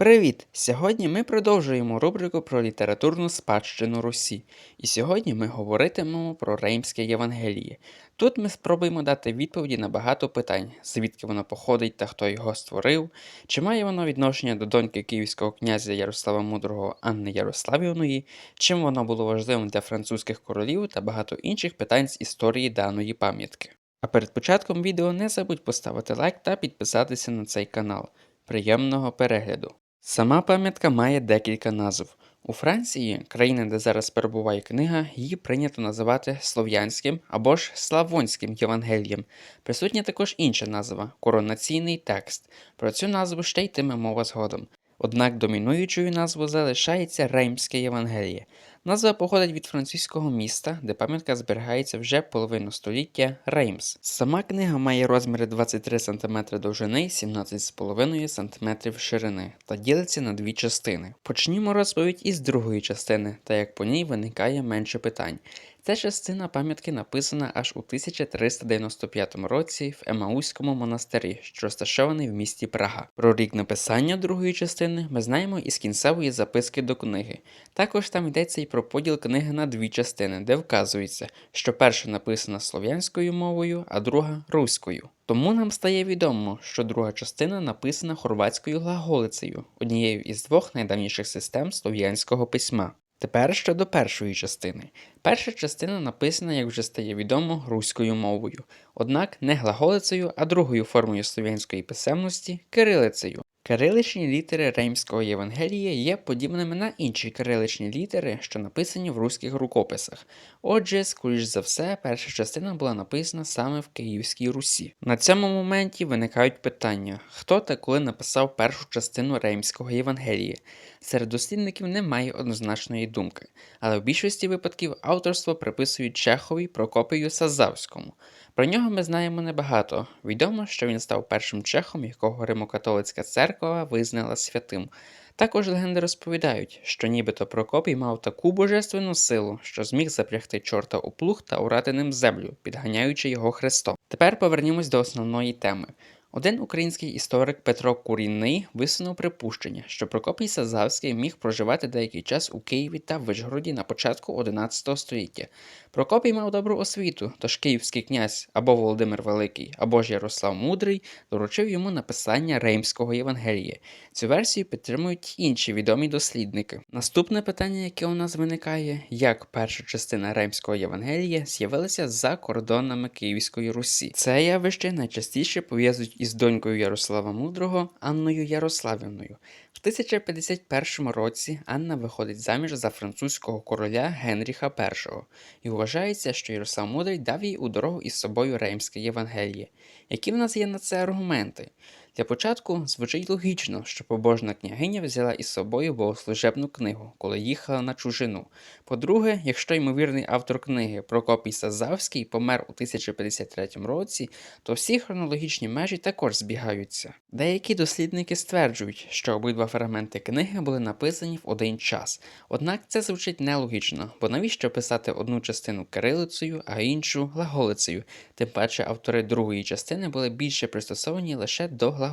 Привіт! Сьогодні ми продовжуємо рубрику про літературну спадщину Русі. І сьогодні ми говоритимемо про Реймське Євангеліє. Тут ми спробуємо дати відповіді на багато питань, звідки воно походить та хто його створив, чи має воно відношення до доньки київського князя Ярослава Мудрого Анни Ярославівної, чим воно було важливим для французьких королів та багато інших питань з історії даної пам'ятки. А перед початком відео не забудь поставити лайк та підписатися на цей канал. Приємного перегляду! Сама пам'ятка має декілька назв. У Франції, країни, де зараз перебуває книга, її прийнято називати слов'янським або ж славонським Євангелієм. Присутня також інша назва коронаційний текст. Про цю назву ще йтиме мова згодом. Однак домінуючою назвою залишається Реймське Євангеліє. Назва походить від французького міста, де пам'ятка зберігається вже половину століття Реймс. Сама книга має розміри 23 см довжини 17,5 см ширини та ділиться на дві частини. Почнімо розповідь із другої частини, та як по ній виникає менше питань. Ця частина пам'ятки написана аж у 1395 році в Емауському монастирі, що розташований в місті Прага. Про рік написання другої частини ми знаємо із кінцевої записки до книги. Також там йдеться і про поділ книги на дві частини, де вказується, що перша написана слов'янською мовою, а друга руською. Тому нам стає відомо, що друга частина написана хорватською глаголицею, однією із двох найдавніших систем слов'янського письма. Тепер щодо першої частини. Перша частина написана, як вже стає відомо, руською мовою, однак не глаголицею, а другою формою слов'янської писемності кирилицею. Кириличні літери Реймського Євангелія є подібними на інші кириличні літери, що написані в руських рукописах. Отже, скоріш за все, перша частина була написана саме в Київській Русі. На цьому моменті виникають питання: хто та коли написав першу частину Реймського Євангелія? Серед дослідників немає однозначної думки, але в більшості випадків авторство приписують Чехові Прокопію Сазавському. Про нього ми знаємо небагато. Відомо, що він став першим чехом, якого Римокатолицька церква визнала святим. Також легенди розповідають, що нібито Прокопій мав таку божественну силу, що зміг запрягти чорта у плуг та урати ним землю, підганяючи його хрестом. Тепер повернімось до основної теми. Один український історик Петро Курінний висунув припущення, що Прокопій Сазавський міг проживати деякий час у Києві та Вишгороді на початку 11 століття. Прокопій мав добру освіту, тож київський князь або Володимир Великий, або ж Ярослав Мудрий доручив йому написання Реймського Євангелія. Цю версію підтримують інші відомі дослідники. Наступне питання, яке у нас виникає, як перша частина Реймського Євангелія з'явилася за кордонами Київської Русі. Це явище найчастіше пов'язують із донькою Ярослава Мудрого Анною Ярославівною. В 1051 році Анна виходить заміж за французького короля Генріха І, і вважається, що Ярослав Мудрий дав їй у дорогу із собою Реймське Євангеліє. Які в нас є на це аргументи? Для початку звучить логічно, що побожна княгиня взяла із собою богослужебну книгу, коли їхала на чужину. По-друге, якщо ймовірний автор книги Прокопій Сазавський помер у 1053 році, то всі хронологічні межі також збігаються. Деякі дослідники стверджують, що обидва фрагменти книги були написані в один час. Однак це звучить нелогічно, бо навіщо писати одну частину кирилицею, а іншу глаголицею? Тим паче автори другої частини були більше пристосовані лише до глаголиці.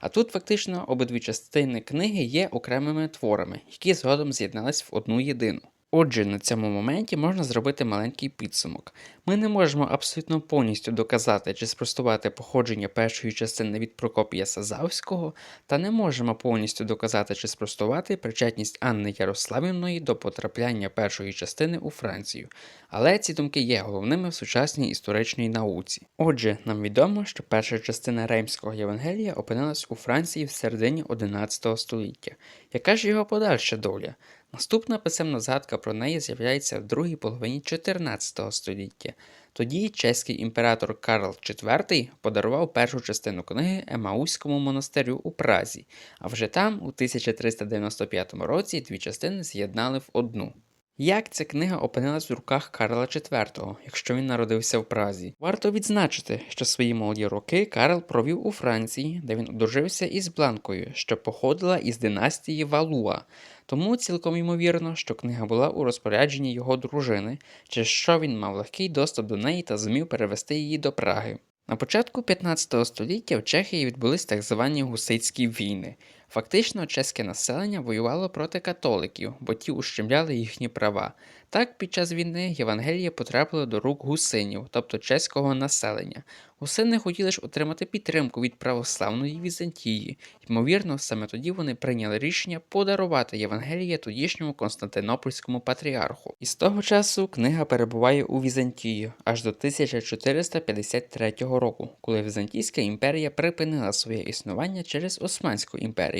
А тут фактично обидві частини книги є окремими творами, які згодом з'єднались в одну єдину. Отже, на цьому моменті можна зробити маленький підсумок. Ми не можемо абсолютно повністю доказати чи спростувати походження першої частини від Прокопія Сазавського, та не можемо повністю доказати чи спростувати причетність Анни Ярославівної до потрапляння першої частини у Францію. Але ці думки є головними в сучасній історичній науці. Отже, нам відомо, що перша частина Реймського Євангелія опинилась у Франції в середині 11 століття. Яка ж його подальша доля? Наступна писемна згадка про неї з'являється в другій половині 14 століття. Тоді чеський імператор Карл IV подарував першу частину книги Емауському монастирю у Празі, а вже там, у 1395 році, дві частини з'єднали в одну. Як ця книга опинилась в руках Карла IV, якщо він народився в Празі? Варто відзначити, що свої молоді роки Карл провів у Франції, де він одружився із Бланкою, що походила із династії Валуа. Тому цілком ймовірно, що книга була у розпорядженні його дружини, через що він мав легкий доступ до неї та зумів перевести її до Праги. На початку 15 століття в Чехії відбулись так звані гусицькі війни. Фактично, чеське населення воювало проти католиків, бо ті ущемляли їхні права. Так, під час війни Євангеліє потрапило до рук гусинів, тобто чеського населення. Гусини хотіли ж отримати підтримку від православної Візантії. Ймовірно, саме тоді вони прийняли рішення подарувати Євангеліє тодішньому Константинопольському патріарху. І з того часу книга перебуває у Візантії аж до 1453 року, коли Візантійська імперія припинила своє існування через Османську імперію.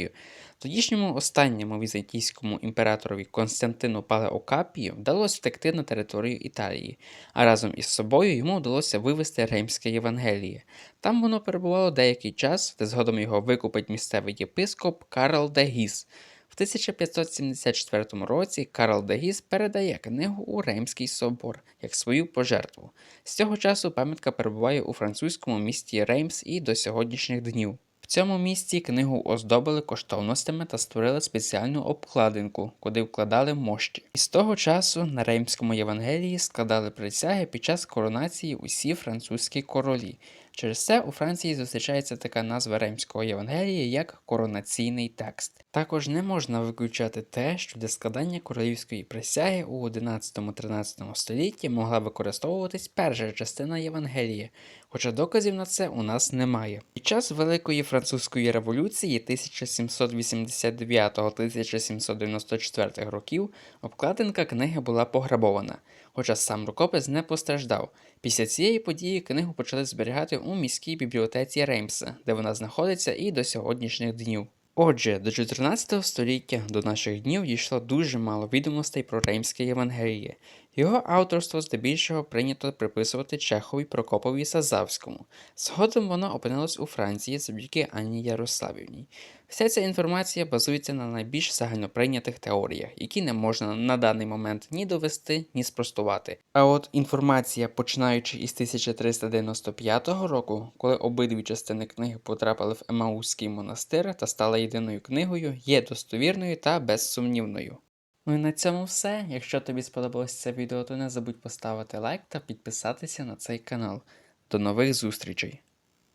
Тодішньому останньому візантійському імператорові Константину Палеокапії вдалося втекти на територію Італії, а разом із собою йому вдалося вивезти Римське Євангеліє. Там воно перебувало деякий час, де згодом його викупить місцевий єпископ Карл де Гіс. В 1574 році Карл де Гіс передає книгу у Римський собор як свою пожертву. З цього часу пам'ятка перебуває у французькому місті Реймс і до сьогоднішніх днів. В цьому місці книгу оздобили коштовностями та створили спеціальну обкладинку, куди вкладали мощі. І з того часу на Реймському Євангелії складали присяги під час коронації усі французькі королі. Через це у Франції зустрічається така назва Римського Євангелія як коронаційний текст. Також не можна виключати те, що для складання королівської присяги у 11-13 столітті могла використовуватись перша частина Євангелія, хоча доказів на це у нас немає. Під час Великої французької революції 1789-1794 років обкладинка книги була пограбована, хоча сам рукопис не постраждав. Після цієї події книгу почали зберігати у міській бібліотеці Реймса, де вона знаходиться і до сьогоднішніх днів. Отже, до 14 століття до наших днів дійшло дуже мало відомостей про Реймське Євангеліє. Його авторство здебільшого прийнято приписувати Чехові Прокопові Сазавському. Згодом воно опинилось у Франції завдяки Анні Ярославівні. Вся ця інформація базується на найбільш загальноприйнятих теоріях, які не можна на даний момент ні довести, ні спростувати. А от інформація, починаючи із 1395 року, коли обидві частини книги потрапили в Емаузький монастир та стали єдиною книгою, є достовірною та безсумнівною. Ну і на цьому все. Якщо тобі сподобалось це відео, то не забудь поставити лайк та підписатися на цей канал. До нових зустрічей!